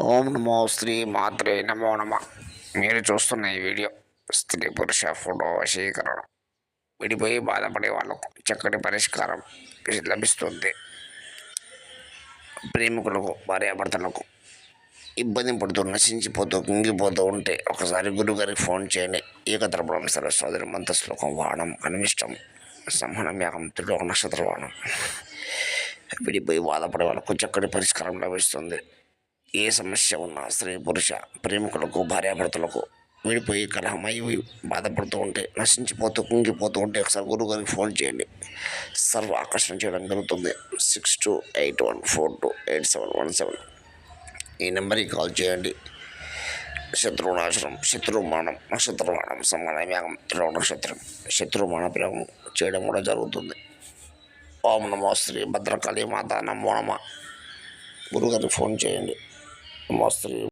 ఓం నమో శ్రీ మాత్రే నమో నమ. మీరు చూస్తున్న ఈ వీడియో స్త్రీ పురుష ఫోటో వశీకరణ. విడిపోయి బాధపడే వాళ్ళకు చక్కటి పరిష్కారం లభిస్తుంది. ప్రేమికులకు భార్యాభర్తలకు ఇబ్బంది పడుతూ నశించిపోతూ కుంగిపోతూ ఉంటే ఒకసారి గురుగారికి ఫోన్ చేయండి. ఏకతరపురం సరస్వతి శ్లోకం వాహనం అనిమిష్టం సంహనం యాగం త్రిలోక నక్షత్ర వాహనం. విడిపోయి బాధపడే వాళ్ళకు చక్కటి పరిష్కారం లభిస్తుంది. ఏ సమస్య ఉన్నా స్త్రీ పురుష ప్రేమికులకు భార్యాభర్తలకు విడిపోయి కలహమై బాధపడుతూ ఉంటే నశించిపోతూ కుంగిపోతూ ఉంటే ఒకసారి గురుగారికి ఫోన్ చేయండి. సర్వ ఆకర్షణ చేయడం జరుగుతుంది. Six two eight one four two eight seven one seven ఈ నెంబర్కి కాల్ చేయండి. శత్రునాశనం శత్రుమానం నక్షత్రమానం సమాన యాగం త్రిలోక నక్షత్రం శత్రుమాన ప్రయోగం చేయడం కూడా జరుగుతుంది. ఓం నమో శ్రీ భద్రకాళి మాత నమో నమ. గురుగారికి ఫోన్ చేయండి. నమో శ్రీ